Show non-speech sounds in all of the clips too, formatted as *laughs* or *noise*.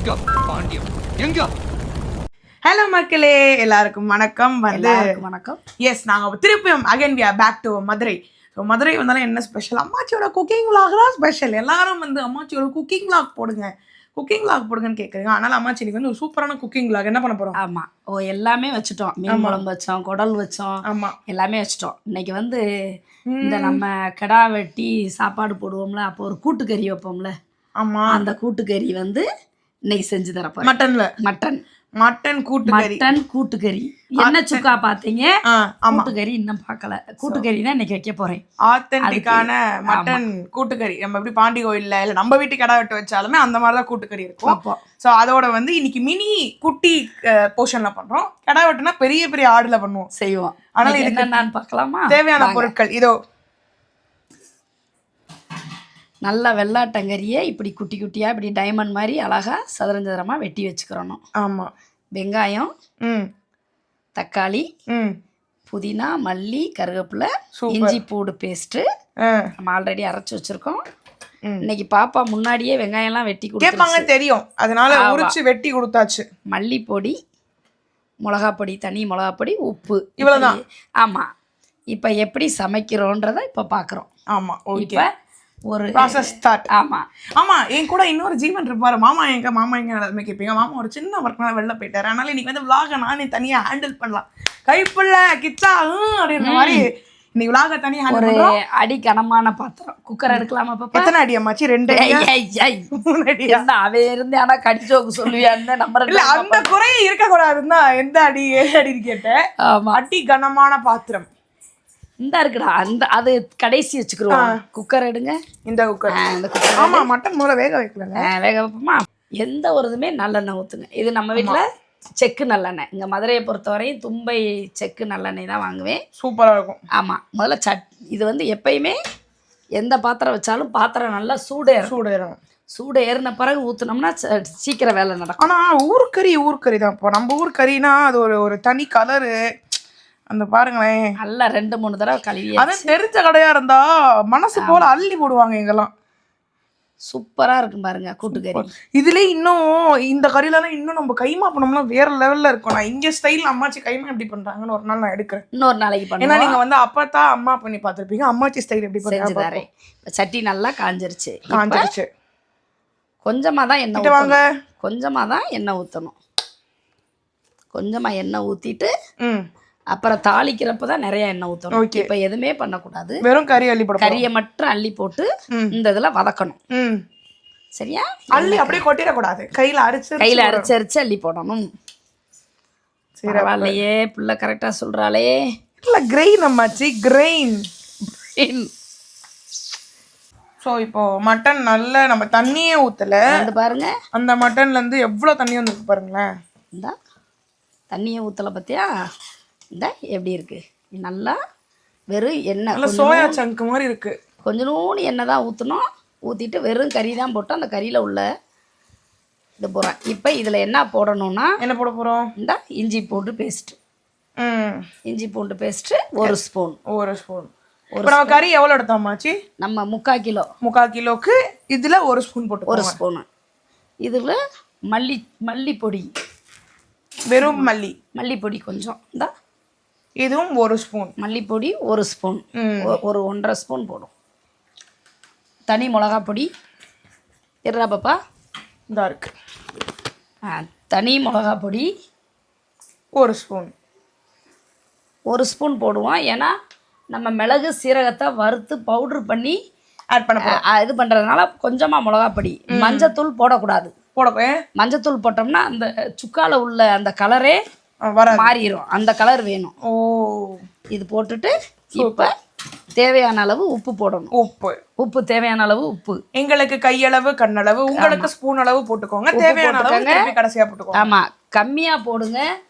எங்க பாண்டியம்? எங்க? ஹலோ மக்களே எல்லாருக்கும் வணக்கம். வந்து வணக்கம். எஸ் நாங்க திருப்பியும் again we back to Madurai. So Madurai வந்தாலும் என்ன ஸ்பெஷல் அம்மாச்சியோட குக்கிங் vlog தான் ஸ்பெஷல் எல்லாரும் வந்து அம்மாச்சியோட குக்கிங் vlog போடுங்க. குக்கிங் vlog போடுங்கன்னு கேட்குறீங்க ஆனால் அம்மாச்சி இன்னைக்கு வந்து ஒரு சூப்பரான குக்கிங் vlog. என்ன பண்ண போறோம்? ஆமா. ஓ எல்லாமே வச்சுட்டோம். மீன் குழம்பு வச்சோம் குடல் வச்சோம். ஆமா. எல்லாமே வச்சுட்டோம். இன்னைக்கு வந்து இந்த நம்ம கிடா வெட்டி சாப்பாடு போடுவோம்ல அப்போ ஒரு கூட்டுக்கறி வைப்போம்ல. ஆமா. அந்த கூட்டுக்கறி வந்து இன்னைக்கு செஞ்சு தரப்போறேன். மட்டன்ல? மட்டன். மட்டன் கூட்டுக்கறி. மட்டன் கூட்டுக்கறி. என்ன சுக்கா பாத்தீங்க கூட்டுக்கறி இன்னும் பார்க்கல. கூட்டுக்கறி தான் இன்னைக்கு வைக்க போறேன். ஆத்தென்டிக்கான மட்டன் கூட்டுக்கறி. நம்ம எப்படி பாண்டி கோயில்ல இல்ல நம்ம வீட்டு கடை வெட்டு வச்சாலுமே அந்த மாதிரி தான் கூட்டுக்கறி இருக்கும். ஸோ அதோட வந்து இன்னைக்கு மினி குட்டி போர்ஷன்ல பண்றோம். கடை வெட்டுனா பெரிய பெரிய ஆடுல பண்ணுவோம். செய்வோம். ஆனா இன்னைக்கு இதுக்கு என்னென்னு பார்க்கலாமா? தேவையான. பொருட்கள். இதோ நல்ல வெள்ளாட்டங்கரியை இப்படி குட்டி குட்டியாக இப்படி டைமண்ட் மாதிரி அழகா சதுரம் சதுரமாக வெட்டி வச்சுக்கிறணும். ஆமா. வெங்காயம் ம். தக்காளி ம். புதினா மல்லி கருவேப்பிலை. இஞ்சி பூடு பேஸ்ட்டு. நம்ம ஆல்ரெடி அரைச்சி வச்சுருக்கோம். ம். இன்னைக்கு பாப்பா முன்னாடியே வெங்காயம்லாம் வெட்டி கேட்பாங்க தெரியும். அதனால உரிச்சு வெட்டி கொடுத்தாச்சு. மல்லிப்பொடி மிளகாப்பொடி தனி மிளகாப்பொடி உப்பு. இவ்வளவுதான். ஆமாம் இப்போ எப்படி சமைக்கிறோன்றத இப்போ பார்க்குறோம் ஆமா ஓகே. இப்போ ஒரு ப்ராசஸ் ஸ்டார்ட் ஆமாம் ஆமா என் கூட இன்னொரு ஜீவன் இருப்பாரு. மாமா எங்க மாமா எங்க எல்லாருமே கேட்பீங்க மாமா ஒரு சின்ன ஒர்க்னால வெளில போயிட்டாரு. அதனால இன்னைக்கு வந்து விலாக நானே தனியா ஹேண்டில் பண்ணலாம். கைப்புள்ள கிச்சா அப்படின்ற மாதிரி இன்னைக்கு விலாக தனியா ஹேண்டில் ஒரு அடி கனமான பாத்திரம். குக்கர் எடுக்கலாமா பாப்பா? எத்தனை அடி அம்மாச்சி ரெண்டு? ஐய். மூணு என்ன அவன் இருந்து ஆனா கடிச்சோக்கு சொல்லுவியான்னு நம்ம இல்ல அந்த குறை இருக்க கூடாதுன்னா எந்த அடி ஏழு அடின்னு கேட்டேன். அடி கனமான பாத்திரம். இந்த இருக்குடா அந்த அது கடைசி வச்சுக்கிருவோம். குக்கர் எடுங்க. இந்த குக்கர். இந்த குக்கர் ஆமா மட்டன் முதல்ல வேக வைக்கல வேக வைப்போமா? எந்த ஒரு இதுமே நல்லெண்ணெய் ஊற்றுங்க இது நம்ம வீட்டில் செக்கு நல்லெண்ணெய். இங்கே மதுரையை பொறுத்தவரையும் தும்பை செக்கு நல்லெண்ணெய் தான் வாங்குவேன். சூப்பரா இருக்கும். ஆமாம் முதல்ல சட் இது வந்து எப்பயுமே எந்த பாத்திரம் வச்சாலும் பாத்திரம் நல்லா சூடேறும். சூடு ஏறணும் சூடு ஏறின பிறகு ஊற்றுனோம்னா சீக்கிரம் வேலை நடக்கும். ஆனா ஊர்க்கறி ஊர்க்கறி தான். இப்போ நம்ம ஊர் கறினா அது ஒரு ஒரு தனி கலரு அந்த பாருங்களேன் நல்லா ரெண்டு மூணு தடவை கழுவி அது தெரிஞ்ச கடையா இருந்தா மனசு போல அள்ளி போடுவாங்க இங்கெல்லாம். சூப்பராக இருக்கும் பாருங்க கூட்டுக்கறி. இதுலயே இன்னும் இந்த கறியிலலாம் இன்னும் நம்ம கைமா பண்ணோம்னா வேற லெவல்ல இருக்கும். நான் இங்க ஸ்டைல் அம்மாச்சி கைமா எப்படி பண்றாங்கன்னு ஒரு நாள் நான் எடுக்கிறேன். இன்னொரு நாளைக்கு ஏன்னா பண்ணுவோம் நீங்க வந்து அப்பத்தா அம்மா பண்ணி பார்த்திருப்பீங்க. அம்மாச்சி ஸ்டைல் எப்படி இப்ப சட்டி நல்லா காஞ்சிருச்சு. காஞ்சிருச்சு. கொஞ்சமாக தான் எண்ணெய் வாங்க. கொஞ்சமாக தான் எண்ணெய் ஊற்றணும் கொஞ்சமாக எண்ணெய் ஊற்றிட்டு ம். அப்புறம் தாளிக்கிறப்ப தான் நிறைய எண்ணெய் ஊற்றணும். இப்போ எதுவுமே பண்ணக்கூடாது. வெறும் கறி அள்ளி போட. கறியை மட்டும் அள்ளி போட்டு. இந்த இதில் வதக்கணும். சரியா? அள்ளி அப்படியே கொட்டிடக்கூடாது. கையில அரிச்சு கையில் அரைச்சு அரைச்சு அள்ளி போடணும். பரவாயில்லையே பிள்ளை கரெக்டாக சொல்கிறாளே இல்ல கிரெயின் அம்மாச்சி கிரெயின் ஸோ இப்போ மட்டன் நல்ல நம்ம தண்ணியே ஊத்தல. வந்து பாருங்க. அந்த மட்டன்ல இருந்து எவ்வளவு தண்ணி வந்துருக்கு பாருங்களேன். இந்த தண்ணியை ஊற்றலை பார்த்தியா இந்த எப்படி இருக்கு? நல்லா வெறும் எண்ணெய். சோயா சங்க் மாதிரி இருக்கு. கொஞ்சோண்டு எண்ணெய் தான் ஊற்றணும் ஊற்றிட்டு வெறும் கறி தான் போட்டு அந்த கறியில் உள்ள இது போகிறேன் இப்போ இதில் என்ன போடணும்னா என்ன போட போறோம்? இந்த இஞ்சி பூண்டு பேஸ்ட்டு இஞ்சி பூண்டு பேஸ்ட்டு ஒரு ஸ்பூன் ஒரு ஸ்பூன் இப்போ நம்ம கறி எவ்வளோ எடுத்தோம் அம்மாச்சி நம்ம முக்கால் கிலோ. முக்கால் கிலோக்கு இதுல ஒரு ஸ்பூன் போட்டு ஒரு ஸ்பூனு இதில் மல்லி மல்லிப்பொடி வெறும் மல்லி. மல்லிப்பொடி கொஞ்சம். இந்த இதுவும் ஒரு ஸ்பூன். மல்லிப்பொடி ஒரு ஸ்பூன். ஒரு ஒன்றரை ஸ்பூன் போடும். தனி மிளகாப் பொடி இருடா பாப்பா இதா இருக்கு. ஆ, தனி மிளகாப் பொடி ஒரு ஸ்பூன். ஒரு ஸ்பூன் போடுவோம். ஏன்னா நம்ம மிளகு சீரகத்தை வறுத்து பவுட்ரு பண்ணி ஆட் பண்ண இது பண்ணுறதுனால கொஞ்சமாக மிளகாப்பொடி. மஞ்சத்தூள் போடக்கூடாது. போட மஞ்சத்தூள் போட்டோம்னா அந்த சுக்கால உள்ள அந்த கலரே மாறிடும் அந்த கலர் வேணும். ஓ. இது போட்டுட்டு இப்போ தேவையான அளவு உப்பு போடணும். உப்பு. உப்பு தேவையான அளவு உப்பு. எங்களுக்கு கையளவு கண்ணளவு உங்களுக்கு ஸ்பூன் அளவு போட்டுக்கோங்க. தேவையான அளவு கடைசியா போட்டுக்கோங்க. ஆமாம் கம்மியாக போடுங்க.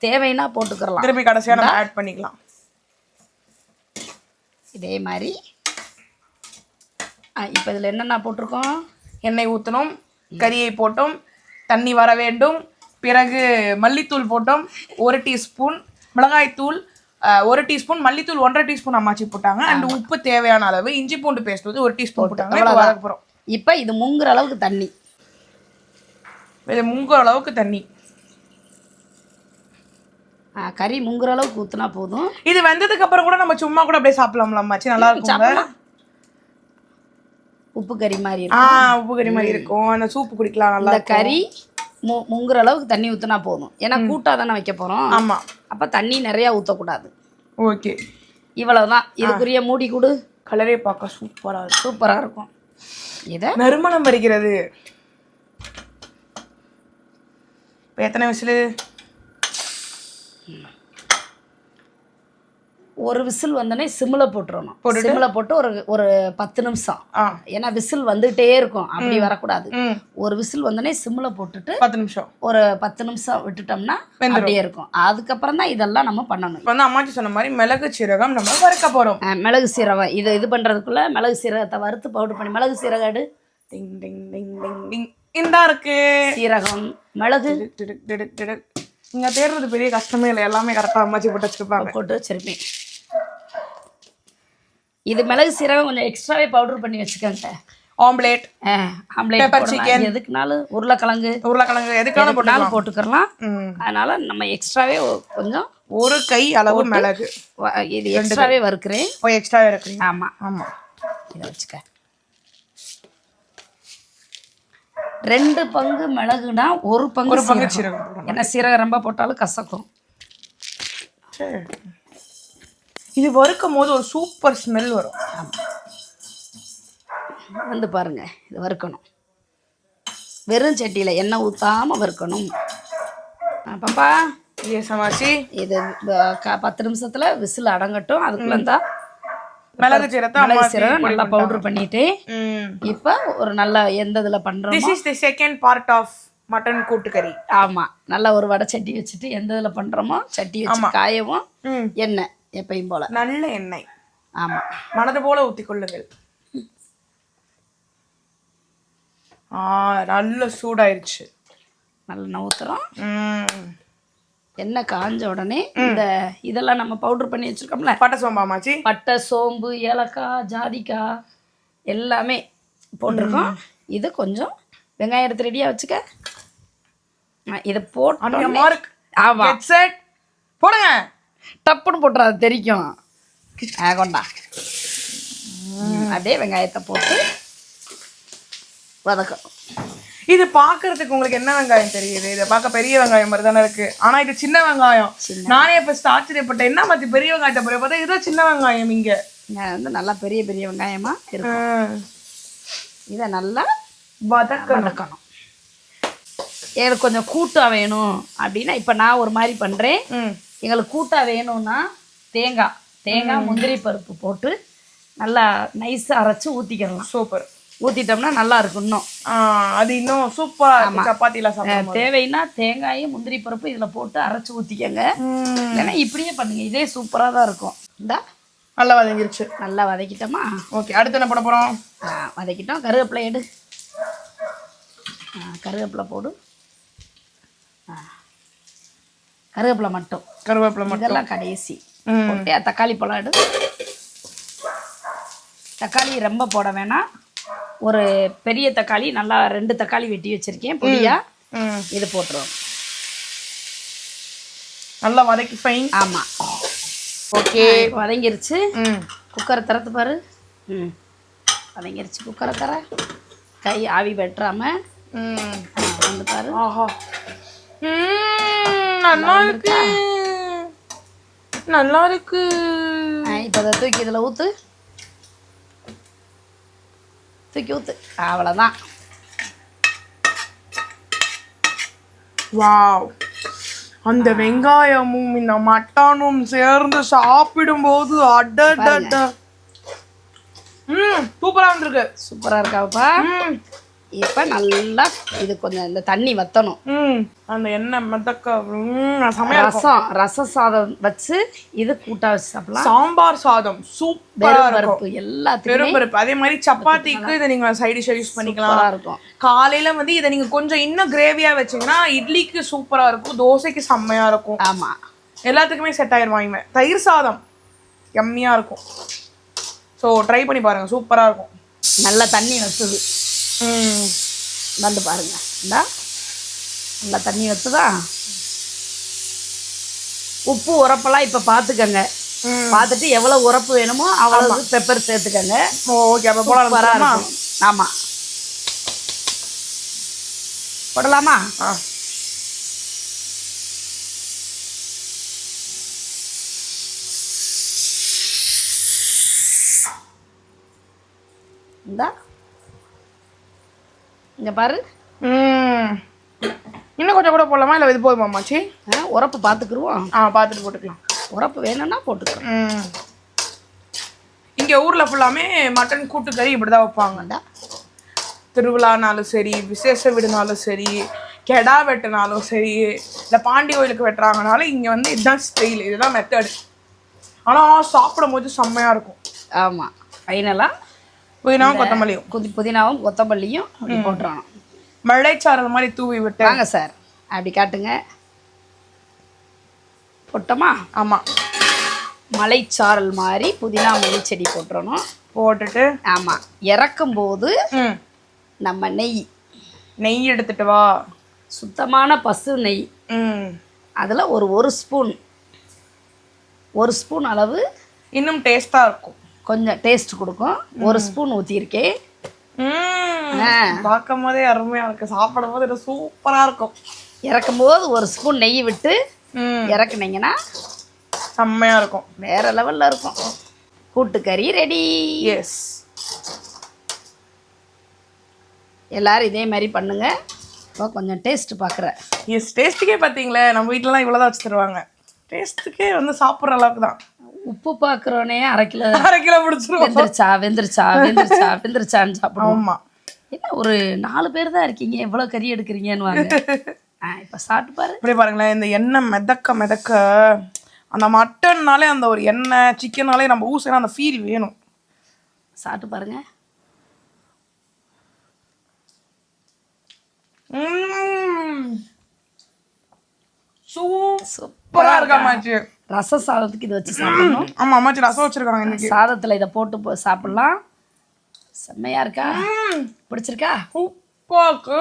தேவைன்னா போட்டுக்கிறலாம். திருப்பி கடைசியா நம்ம ஆட் பண்ணிக்கலாம். இதே மாதிரி. இப்போ இதில் என்னென்ன போட்டிருக்கோம்? எண்ணெய் ஊற்றணும் கறியை போட்டோம். தண்ணி வர வேண்டும். பிறகு மல்லித்தூள் போட்டோம் ஒரு டீஸ்பூன் மிளகாய்த்தூள் ஒரு டீஸ்பூன் மல்லித்தூள் ஒன்றரை டீஸ்பூன் அம்மாச்சி போட்டாங்க. அண்ட் உப்பு தேவையான அளவு இஞ்சி பூண்டு பேஸ்ட் வந்து ஒரு டீஸ்பூன் போட்டாங்க. போகிறோம் இப்போ இது முங்குற அளவுக்கு தண்ணி. இது முங்குற அளவுக்கு தண்ணி. கறி முங்குற அளவுக்கு ஊற்றினா போதும். இது வெந்ததுக்கு அப்புறம் கூட நம்ம சும்மா கூட அப்படியே சாப்பிடலாம்ல அம்மாச்சி? நல்லா சாப்பிடலாம். உப்பு கறி மாதிரி ஆ இருக்கும். உப்பு கறி மாதிரி இருக்கும். அந்த சூப்பு குடிக்கலாம் நல்லா கறி முங்குற அளவுக்கு தண்ணி ஊற்றினா போதும். ஏன்னா கூட்டாக தானே வைக்க போகிறோம் ஆமா. அப்போ தண்ணி நிறையா ஊற்றக்கூடாது ஓகே. இவ்வளவுதான். இதுக்குரிய மூடி கொடு. கலரே பார்க்க சூப்பரா இருக்கு. சூப்பராக இருக்கும். இதை நறுமணம் வருகிறது. இப்போ எத்தனை விசிலு? ஒரு விசில் வந்தோடனே சிம்மில் போட்டுறணும். சிம்மில் போட்டு ஒரு ஒரு பத்து நிமிஷம். ஏன்னா விசில் வந்துட்டே இருக்கும். அப்படி வரக்கூடாது. ஒரு விசில் வந்தோடனே சிம்மில் போட்டுட்டு பத்து நிமிஷம். ஒரு பத்து நிமிஷம் விட்டுட்டோம்னா அப்படியே இருக்கும். அதுக்கப்புறம் தான் இதெல்லாம் நம்ம பண்ணணும். இப்போ வந்து அம்மாச்சி சொன்ன மாதிரி மிளகு சீரகம் நம்ம வறுக்க அஹ் மிளகு சீரகம். இது இது பண்ணுறதுக்குள்ள மிளகு சீரகத்தை வறுத்து பவுடர் பண்ணி மிளகு சீரகம் எடு. டிங் டிங் டிங் டிங் டிங். இந்தா இருக்கு. சீரகம் மிளகு. டிடுக் டிடுக் டிடுக். இங்க தேடுறது பெரிய கஷ்டமே இல்லை. எல்லாமே கரெக்டா அம்மாச்சி போட்டு வச்சிருப்பாங்க போட்டு வச்சிருப்பேன். இது மிளகு சீரகம் கொஞ்சம் எக்ஸ்ட்ராவே பவுடர் பண்ணி வச்சுக்கோங்க. ஆம்லேட் ஆம்லேட் Pepper போடலாம். எதுக்குனாலும் உருளைக்கிழங்கு. உருளைக்கிழங்கு எதுக்கான போட்டு எதுக்குனாலும் போட்டுக்கலாம். அதனால நம்ம எக்ஸ்ட்ராவே கொஞ்சம் ஒரு கை அளவு மிளகு. இது எக்ஸ்ட்ராவே வறுக்கிறேன். போய் எக்ஸ்ட்ரா இருக்குறீங்க ஆமாம் ஆமா. இதை வச்சுக்க. ரெண்டு பங்கு மிளகுனா ஒரு பங்கு ஒரு பங்கு சீரகம். ஏன்னா சீரகம் ரொம்ப போட்டாலும் கசக்கும். சரி. இது வறுக்கும் போது ஒரு சூப்பர் ஸ்மெல் வரும். வந்து பாருங்க இது வறுக்கணும். வெறும் சட்டியில் எண்ணெய் ஊற்றாம வறுக்கணும். பாப்பா. சமாச்சி இது பத்து நிமிஷத்துல விசில் அடங்கட்டும். அதுக்குள்ள தான் மிளகு சீரகம் நல்லா பவுடர் பண்ணிட்டு இப்போ ஒரு நல்ல எந்த இதில் பண்ணுறோம் this is the second part of mutton கூட்டுக்கறி ஆமா நல்லா ஒரு வடை சட்டி வச்சுட்டு எந்த இதில் பண்ணுறோமோ சட்டி வச்சு காயவும் எண்ணெய். எப்பயும் போல. நல்ல எண்ணெய். ஆமா. மனது போல ஊத்தி கொள்ளுங்கள் ஆ நல்ல சூடாயிருச்சு. நல்லா ஊற்றுறோம் ம். எண்ணெய் காஞ்ச உடனே இந்த இதெல்லாம் நம்ம பவுடர் பண்ணி வச்சிருக்கோம்ல. பட்டை சோம்பாமாச்சி பட்டை சோம்பு ஏலக்காய் ஜாதிக்காய் எல்லாமே போட்டிருக்கோம். இது கொஞ்சம் வெங்காயம் எடுத்து ரெடியாக வச்சுக்க. இதை போட்டு அங்க மார்க் ஆமா. கெட் செட் போடுங்க. டப்புன்னு போட்டுறாது தெரிக்கும். கொண்டா. அப்படியே வெங்காயத்தை போட்டு வதக்கணும். இது பாக்குறதுக்கு உங்களுக்கு என்ன வெங்காயம் தெரியுது? இதை பார்க்க பெரிய வெங்காயம் மாதிரி தானே இருக்கு. ஆனா இது சின்ன வெங்காயம். நானே இப்ப ஆச்சரியப்பட்டேன். என்ன மாதிரி பெரிய வெங்காயத்தை போய் பார்த்தா இதுதான் சின்ன வெங்காயம் இங்க. வந்து நல்லா பெரிய பெரிய வெங்காயமா இருக்கும். இதை நல்லா வதக்கணும். எனக்கு கொஞ்சம் கூட்டா வேணும். அப்படின்னா இப்போ நான் ஒரு மாதிரி பண்ணுறேன் ம். எங்களுக்கு கூட்டா வேணும்னா தேங்காய் தேங்காய் முந்திரி பருப்பு போட்டு நல்லா நைஸாக அரைச்சி ஊற்றிக்கிடலாம் சூப்பர். ஊற்றிட்டோம்னா நல்லா இருக்கும் இன்னும். அது இன்னும் சூப்பரா இருக்கும் சப்பாத்தில சாப்பிடும் தேவைன்னா தேங்காயும் முந்திரி பருப்பு இதில் போட்டு அரைச்சி ஊற்றிக்கங்க. இல்லைன்னா இப்படியே பண்ணுங்க. இதே சூப்பராக தான் இருக்கும். இந்தா. நல்லா வதங்கிருச்சு. நல்லா வதக்கிட்டோமா? ஓகே அடுத்து என்ன பண்ண போறோம்? ஆ, வதக்கிட்டோம். கருவேப்பிலை எடு. ஆ, கருவேப்பிலை போடு. ஆ. கருவேப்பிலை மட்டும். கருவேப்பிலை மட்டும். இதெல்லாம் கடைசி. போட்டு தக்காளி பழம் எடு. தக்காளி ரொம்ப போட வேணாம். ஒரு பெரிய தக்காளி நல்லா ரெண்டு தக்காளி வெட்டி வச்சிருக்கேன். பொடியா. ம். இது போட்டுருவோம் நல்லா வதக்கி ஃபைன் ஆமா. ஓகே வதங்கிருச்சு. குக்கரை திறத்து பாரு. ம். வதங்கிருச்சு குக்கரை தர கை ஆவி வெட்டுறாம வந்து பாரு. ஆஹா. ம். நல்லா இருக்கு நல்லா இருக்கு இப்போ அதை தூக்கி இதில் ஊற்று தூக்கி ஊற்று அவ்வளோதான் வாவ். அந்த வெங்காயமும் இந்த மட்டனும் சேர்ந்து சாப்பிடும்போது அடடட. ம் சூப்பரா வந்திருக்கு. சூப்பராக இருக்காப்பா ம். இப்போ நல்லா இது கொஞ்சம் இந்த தண்ணி வற்றணும் ம் அந்த எண்ணெய் மதக்க ரசம் ரச சாதம் வச்சு இது கூட்டா வச்சு சாப்பிடலாம். சாம்பார் சாதம் சூப்பரா வெறும் இருக்கும். பருப்பு எல்லாத்துக்குமே பெரும்பருப்பு அதே மாதிரி சப்பாத்திக்கு இதை நீங்க சைட் யூஸ் பண்ணிக்கலாம். சூப்பராக இருக்கும். காலையில வந்து இதை நீங்க கொஞ்சம் இன்னும் கிரேவியா வச்சீங்கன்னா இட்லிக்கு சூப்பரா இருக்கும். தோசைக்கு செம்மையா இருக்கும். ஆமாம் எல்லாத்துக்குமே செட் ஆயிரும் இவன் தயிர் சாதம் எம்மியா இருக்கும். ஸோ ட்ரை பண்ணி பாருங்க. சூப்பரா இருக்கும். நல்லா தண்ணி வச்சுது ம் வந்து பாருங்க. இந்தா நல்லா தண்ணி வச்சுதா? உப்பு உரப்பெல்லாம் இப்போ பார்த்துக்கங்க பார்த்துட்டு எவ்வளோ உரப்பு வேணுமோ அவ்வளோ பெப்பர் சேர்த்துக்கங்க. ஓகே அப்போ போட? இருக்கும். ஆமாம் போடலாமா? ஆ. இந்தா. இங்கே பாரு. இன்னும் கொஞ்சம் கூட போடலாமா? இல்லை இது போதுமா அம்மாச்சி? ஆ, உரப்பு பார்த்துக்குருவோம் ஆ பார்த்துட்டு போட்டுக்கலாம். உரப்பு வேணும்னா போட்டுக்கிறோம் ம். இங்கே ஊரில் ஃபுல்லாமே மட்டன் கூட்டுக்கறி இப்படி தான் வைப்பாங்க. இந்தா திருவிழானாலும் சரி விசேஷ வீடுனாலும் சரி கெடா வெட்டினாலும் சரி இல்லை பாண்டி கோயிலுக்கு வெட்டுறாங்கனாலும் இங்கே வந்து இதுதான் ஸ்டைல் இதுதான் மெத்தடு ஆனால் சாப்பிடும் போது செம்மையாக இருக்கும் ஆமாம் ஃபைனலாக புதினாவும் கொத்தமல்லியும். புதி புதினாவும் கொத்தமல்லியும் அப்படி போட்டுறணும். மழைச்சாரல் மாதிரி தூவி விட்டு. வாங்க சார். அப்படி காட்டுங்க. போட்டோமா? ஆமாம் மலைச்சாரல் மாதிரி புதினா மல்லி செடி போட்டுறணும். போட்டுட்டு. ஆமாம் இறக்கும்போது நம்ம நெய். நெய் எடுத்துட்டு வா. சுத்தமான பசு நெய். அதில் ஒரு ஒரு ஸ்பூன். ஒரு ஸ்பூன் அளவு இன்னும் டேஸ்ட்டாக இருக்கும். கொஞ்சம் டேஸ்ட் கொடுக்கும். ஒரு ஸ்பூன் ஆ. பார்க்கும் போதே அருமையாக இருக்கு சாப்பிடும் போது சூப்பராக இருக்கும். இறக்கும்போது ஒரு ஸ்பூன் நெய் விட்டு இறக்குனீங்கன்னா செம்மையாக இருக்கும். வேற லெவலில் இருக்கும். கூட்டுக்கறி ரெடி எஸ் எல்லாரும் இதே மாதிரி பண்ணுங்க. இப்போ கொஞ்சம் டேஸ்ட் பார்க்குறேன். எஸ் டேஸ்ட்டுக்கே பார்த்தீங்களே நம்ம வீட்டிலலாம் இவ்வளோ தான் வச்சு தருவாங்க. டேஸ்ட்டுக்கே வந்து சாப்பிட்ற அளவுக்கு தான். உப்பு பார்க்குறோனே அரை கிலோ அரை கிலோ பிடிச்சிருவோம் வெந்துருச்சா வெந்துருச்சா வெந்துருச்சா *laughs* வெந்துருச்சான்னு சாப்பிடுவோம். ஆமாம் என்ன ஒரு நாலு பேர் தான் இருக்கீங்க எவ்வளோ கறி எடுக்கிறீங்கன்னு வாங்க *laughs* இப்போ சாப்பிட்டு பாரு. இப்படி பாருங்களேன் இந்த எண்ணெய் மிதக்க மிதக்க அந்த மட்டன்னாலே அந்த ஒரு எண்ணெய் சிக்கனாலே நம்ம ஊசினா அந்த ஃபீல் வேணும். சாப்பிட்டு பாருங்க. சூப்பரா இருக்கா? அம்மாச்சி ரச சாதத்துக்கு இது வச்சு சாப்பிடணும். ஆமா அம்மாச்சி ரசம் வச்சிருக்காங்க இன்னைக்கு. சாதத்தில் இதை போட்டு போ சாப்பிடலாம். செம்மையா இருக்கா? பிடிச்சிருக்கா? சூப்பரா இருக்கு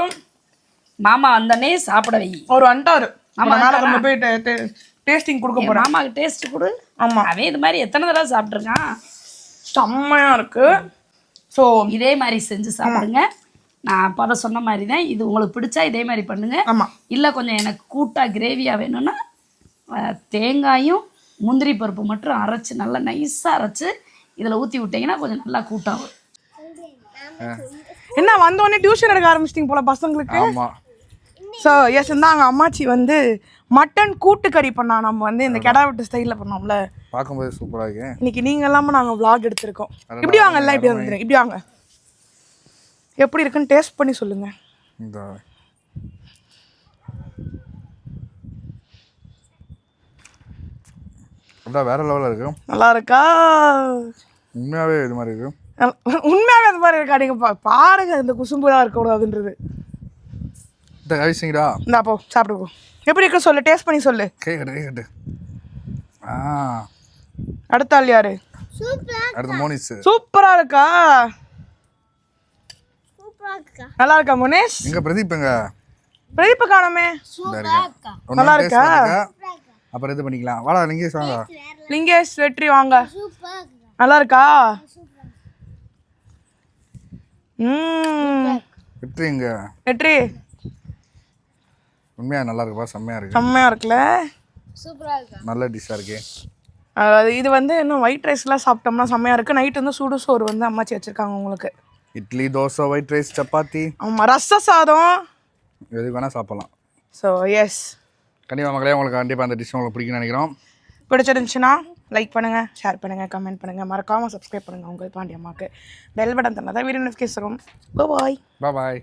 மாமா வந்தோடனே சாப்பிட வை. ஒரு அண்டாரு ஆமா, கொண்டு போய் டேஸ்டிங் கொடுக்க என் போறேன். மாமாவுக்கு டேஸ்ட் கொடு. ஆமா. அவன் இது மாதிரி எத்தனை தடவை சாப்பிட்ருக்கான் செம்மையா இருக்கு. ஸோ இதே மாதிரி செஞ்சு சாப்பிடுங்க. நான் அப்போ சொன்ன மாதிரி தான் இது உங்களுக்கு பிடிச்சா இதே மாதிரி பண்ணுங்க. ஆமா. இல்லை கொஞ்சம் எனக்கு கூட்டா கிரேவியாக வேணும்னா தேங்காயும் முந்திரி பருப்பு மட்டும் அரைச்சி நல்லா நைஸாக அரைச்சி இதில் ஊற்றி விட்டிங்கன்னா கொஞ்சம் நல்லா கூட்டாகும். என்ன வந்த உடனே டியூஷன் எடுக்க ஆரம்பிச்சிட்டிங்க போல பசங்களுக்கு? ஆமா. ஸோ எஸ் இந்தாங்க அம்மாச்சி வந்து மட்டன் கூட்டுக்கறி பண்ணா நம்ம வந்து இந்த கெடா விட்டு ஸ்டைலில் பண்ணோம்ல பார்க்கும்போது சூப்பரா இருக்கு. இன்னைக்கு நீங்க இல்லாம நாங்க vlog எடுத்திருக்கோம். இப்படி வாங்க எல்லாம் இப்படி வந்துருங்க. இப்படி வாங்க. எப்படி இருக்குன்னு டேஸ்ட் பண்ணி சொல்லுங்க. இந்த. அப்படியே வேற லெவலில் இருக்கு. நல்லா இருக்கா உண்மையாவே இது மாதிரி இருக்கு. உண்மையாவே அது மாதிரி இருக்கா? நீங்க பா- பாருங்க இந்த குசும்புலாம் இருக்கக்கூடாதுன்றது. இந்த கழிச்சிங்கடா இந்தா போ சாப்பிடு போ. எப்படி இருக்கு சொல்லு டேஸ்ட் பண்ணி சொல்லு. கேக்கட்டு கேக்கட்டு. ஆ. அடுத்த ஆள் யாரு? அடுத்து மோனிஸ். சூப்பரா இருக்கா? நல்லா இருக்கா முனேஷ் எங்க பிரதீப் எங்க? பிரதீப்ப காணமே. நல்லா இருக்கா? அப்புறம் இது பண்ணிக்கலாம். வாடா லிங்கேஷ் வாங்க. லிங்கேஷ் வெற்றி வாங்க. நல்லா இருக்கா ம். வெற்றி எங்க? வெற்றி. உண்மையா நல்லா இருக்குப்பா செம்மையா இருக்கு. செம்மையா இருக்குல்ல? நல்ல டிஷ்ஷா இருக்கு. அதாவது இது வந்து இன்னும் ஒயிட் ரைஸ்லாம் சாப்பிட்டோம்னா செம்மையா இருக்கு. நைட் வந்து சுடு சோறு வந்து அம்மாச்சி வச்சிருக்காங்க உங்களுக்கு. Idli dosa white rice chapati. ஆமா ரச சாதம். எது வேணா சாப்பிடலாம். ஸோ எஸ் கண்டிப்பாக மக்களே உங்களுக்கு கண்டிப்பாக அந்த டிஷ் உங்களுக்கு பிடிக்கும்னு நினைக்கிறோம். பிடிச்சிருந்துச்சுன்னா லைக் பண்ணுங்க ஷேர் பண்ணுங்க கமெண்ட் பண்ணுங்க. மறக்காம சப்ஸ்கிரைப் பண்ணுங்க உங்கள் பாண்டி அம்மாக்கு பெல் பட்டன் தந்தா தான் வீடியோ நோட்டிஃபிகேஷன் பாய் பாய்